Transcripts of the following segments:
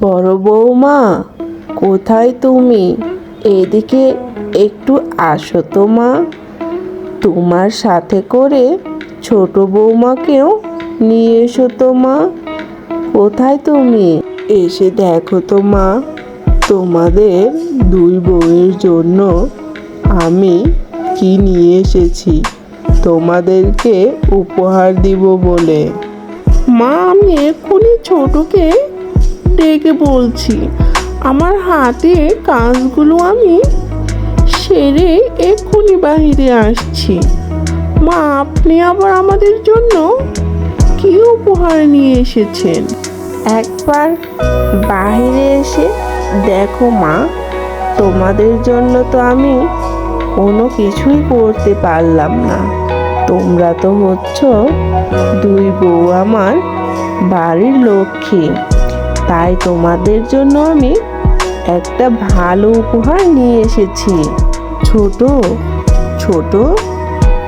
বড় বৌমা, কোথায় তুমি? এদিকে একটু আসো তো মা। তোমার সাথে করে ছোট বৌমাকেও নিয়ে এসো তো মা। কোথায় তুমি? এসে দেখো তো মা। তোমাদের দুই বউয়ের জন্য আমি কি নিয়ে এসেছি? তোমাদেরকে উপহার দিব বলে। মা, আমি এক্ষুনি ছোটকে ডেকে বলছি, আমার হাতে কাজগুলো আমি সেরে এক্ষুনি বাহিরে আসছি। মা, আপনি আবার আমাদের জন্য কি উপহার নিয়ে এসেছেন? একবার বাহিরে এসে দেখো মা, তোমাদের জন্য তো আমি কোনো কিছুই করতে পারলাম না। তোমরা তো হচ্ছ দুই বউ আমার বাড়ির লক্ষ্মী। তাই তোমাদের জন্য আমি একটা ভালো উপহার নিয়ে এসেছি। ছোট ছোট,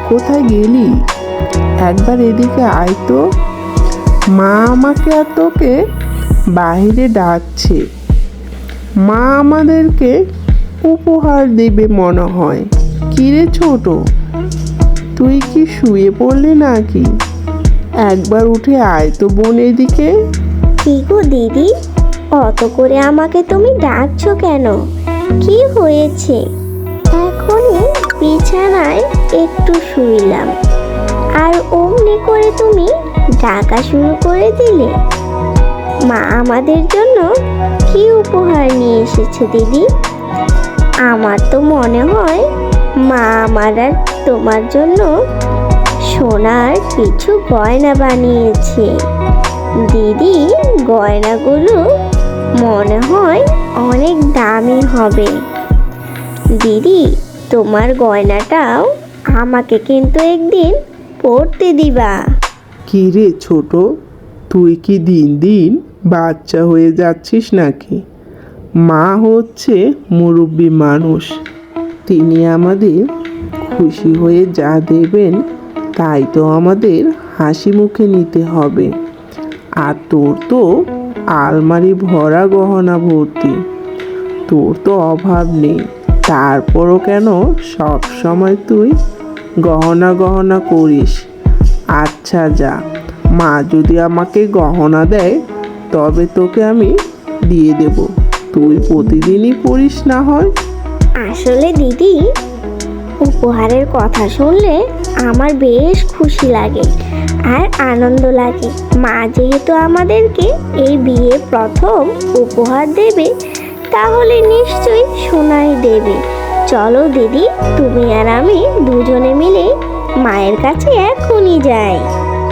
কোথায় গেলি? একবার এদিকে আয় তো। মা আমাকে আর তোকে বাইরে ডাকছে। মা আমাদেরকে উপহার দেবে মনে হয়। কিরে ছোট, তুই কি শুয়ে পড়লি নাকি? একবার উঠে আয় তো বোন এদিকে। কি গো দিদি, অত করে আমাকে তুমি ডাকছো কেন? কি হয়েছে? এখনই বিছানায় একটু শুইলাম। আর অমনি করে তুমি ডাকা শুরু করে দিলে। মা আমাদের জন্য কি উপহার নিয়ে এসেছে দিদি? আমার তো মনে হয় মা আমার আর তোমার জন্য সোনার কিছু গয়না বানিয়েছে। দিদি, গয়নাগুলো মনে হয় অনেক দামি হবে। দিদি, তোমার গয়নাটাও আমাকে কিন্তু একদিন পড়তে দিবা। কি রে ছোট, তুই কি দিন দিন বাচ্চা হয়ে যাচ্ছিস নাকি? মা হচ্ছে মুরব্বী মানুষ। তিনি আমাদের খুশি হয়ে যা দেবেন, তাই তো আমাদের হাসি মুখে নিতে হবে। আর তোর তো আলমারি ভরা গহনা ভর্তি। তোর তো অভাব নেই। তারপরও কেন সব সময় তুই গহনা গহনা করিস? আচ্ছা যা, মা যদি আমাকে গহনা দেয়, তবে তোকে আমি দিয়ে দেব। তুই প্রতিদিনই পড়িস না হয়। আসলে দিদি, উপহারের কথা শুনলে আমার বেশ খুশি লাগে আর আনন্দ লাগে। মা যেহেতু আমাদেরকে এই বিয়ে প্রথম উপহার দেবে, তাহলে নিশ্চয়ই সোনাই দেবে। চলো দিদি, তুমি আর আমি দুজনে মিলে মায়ের কাছে এখনই যাই।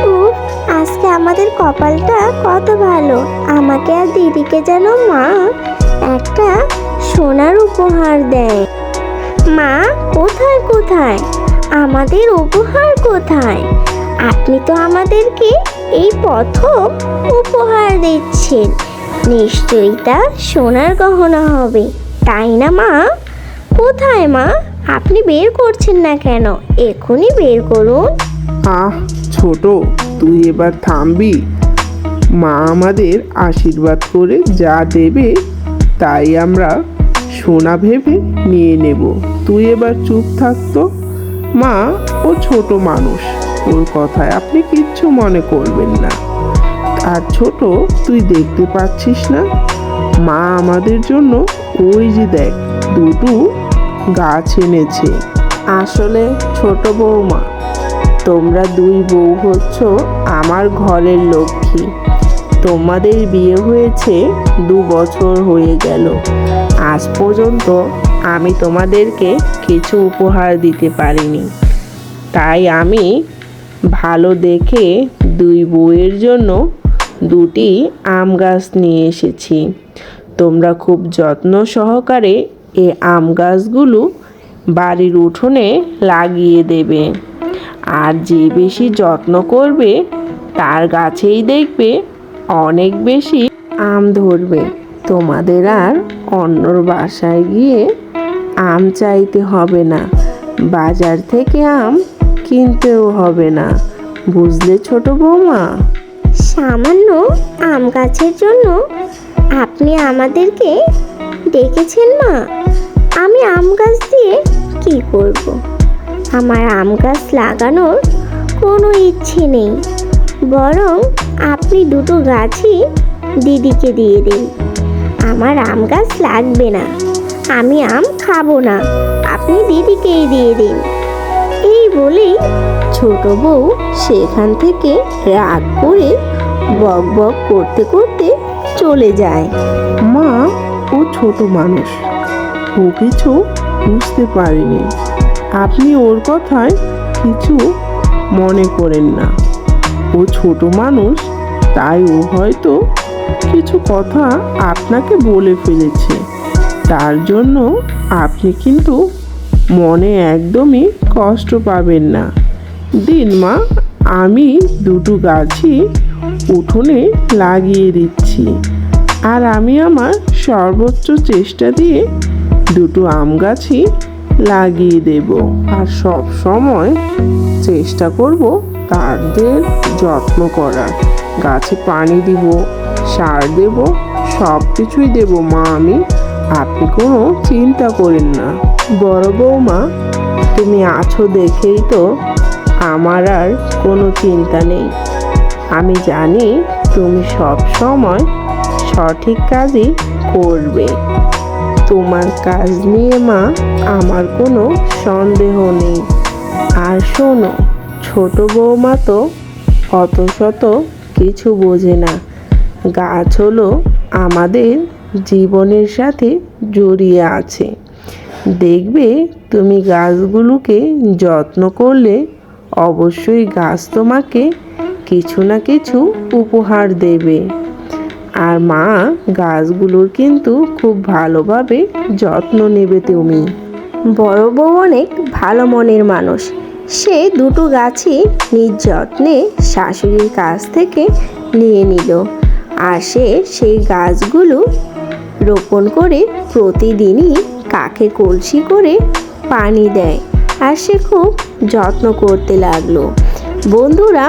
উফ, আজকে আমাদের কপালটা কত ভালো। আমাকে আর দিদিকে যেন মা একটা সোনার উপহার দেয়। মা, কোথায় কোথায়? আমাদের উপহার কোথায়? আপনি তো আমাদেরকে এই প্রথম উপহার দিচ্ছেন। নিশ্চয়ই তা সোনার গহনা হবে। তাই না, মা? কোথায়, মা? আপনি বের করছেন না কেন? এখনই বের করুন। আহ, ছোট, তুই এবার থামবি। মা আমাদের আশীর্বাদ করে যা দেবে, তাই আমরা সোনা ভেবে নিয়ে নেব। তুই এবার চুপ থাকতো মা ও ছোট মানুষ। ওর কথায় আপনি কিচ্ছু মনে করবেন না। আর ছোট, তুই দেখতে পাচ্ছিস না? মা আমাদের জন্য ওই যে দেখ, দুটো গাছ এনেছে। আসলে ছোট বৌমা, তোমরা দুই বউ হচ্ছ আমার ঘরের লক্ষ্মী। তোমাদের বিয়ে হয়েছে দু বছর হয়ে গেল। আজ পর্যন্ত আমি তোমাদেরকে কিছু উপহার দিতে পারিনি। তাই আমি ভালো দেখে দুই বউয়ের জন্য দুটি আম গাছ নিয়ে এসেছি। তোমরা খুব যত্ন সহকারে এ আম গাছগুলো বাড়ির উঠোনে লাগিয়ে দেবে। আর যে বেশি যত্ন করবে, তার গাছেই দেখবে অনেক বেশি আম ধরবে। তোমাদের আর অন্যর বাসায় গিয়ে আম চাইতে হবে না। বাজার থেকে আম কিনতেও হবে না। বুঝলে ছোট বৌমা? সামান্য আম গাছের জন্য আপনি আমাদেরকে ডেকেছেন মা। আমি আম গাছ দিয়ে কি করব। আমার আম গাছ লাগানোর কোনো ইচ্ছে নেই। বরং আপনি দুটো গাছই দিদিকে দিয়ে দিন। আমার আম গাছ লাগবে না। আমি আম খাব না। আপনি দিদিকেই দিয়ে দিন। এই বলেই ছোট বউ সেখান থেকে রাগ করে বক বক করতে করতে চলে যায়। মা ও ছোট মানুষ। ও কিছু বুঝতে পারেনি। আপনি ওর কথায় কিছু মনে করেন না। ও ছোট মানুষ, তাই ও হয়তো কিছু কথা আপনাকে বলে ফেলেছে। তার জন্য আপনি কিন্তু মনে একদমই কষ্ট পাবেন না। দিন মা, আমি দুটো গাছই উঠোনে লাগিয়ে দিচ্ছি। আর আমি আমার সর্বোচ্চ চেষ্টা দিয়ে দুটো আম গাছই লাগিয়ে দেব। আর সব সময় চেষ্টা করব তাদের যত্ন করার। গাছে পানি দিব, সার দেব সব কিছুই দেব, মা আমি। আপনি কোনো চিন্তা করেন না। বড় বৌমা, তুমি আছো দেখেই তো আমার আর কোনো চিন্তা নেই। আমি জানি তুমি সব সময় সঠিক কাজই করবে। তোমার কাজ নিয়ে মা, আমার কোনো সন্দেহ নেই। আর শোনো, ছোট বৌমা তো অত শত কিছু বোঝে না। গাছ হলো আমাদের জীবনের সাথে জড়িয়ে আছে। দেখবে তুমি গাছগুলোকে যত্ন করলে অবশ্যই গাছ তোমাকে কিছু না কিছু উপহার দেবে। আর মা, গাছগুলোর কিন্তু খুব ভালোভাবে যত্ন নেবে তুমি। বড় বউ অনেক ভালো মনের মানুষ। সে দুটো গাছই নিজ যত্নে শাশুড়ির কাছ থেকে নিয়ে নিল। আর সে সেই গাছগুলো রোপণ করে প্রতিদিনই কাকে কলসি করে পানি দেয়। আর সে খুব যত্ন করতে লাগল। বন্ধুরা,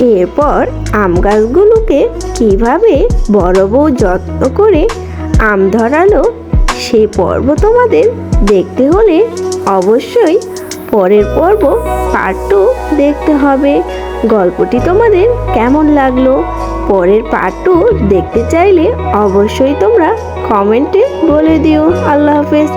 এরপর আম গাছগুলোকে কীভাবে বড় বউ যত্ন করে আম ধরালো সেই পর্ব তোমাদের দেখতে হলে অবশ্যই পরের পর্ব পার্ট টু দেখতে হবে। গল্পটি তোমাদের কেমন লাগল? পরের পার্ট টু দেখতে চাইলে অবশ্যই তোমরা কমেন্টে বলে দিও। আল্লাহ হাফেজ।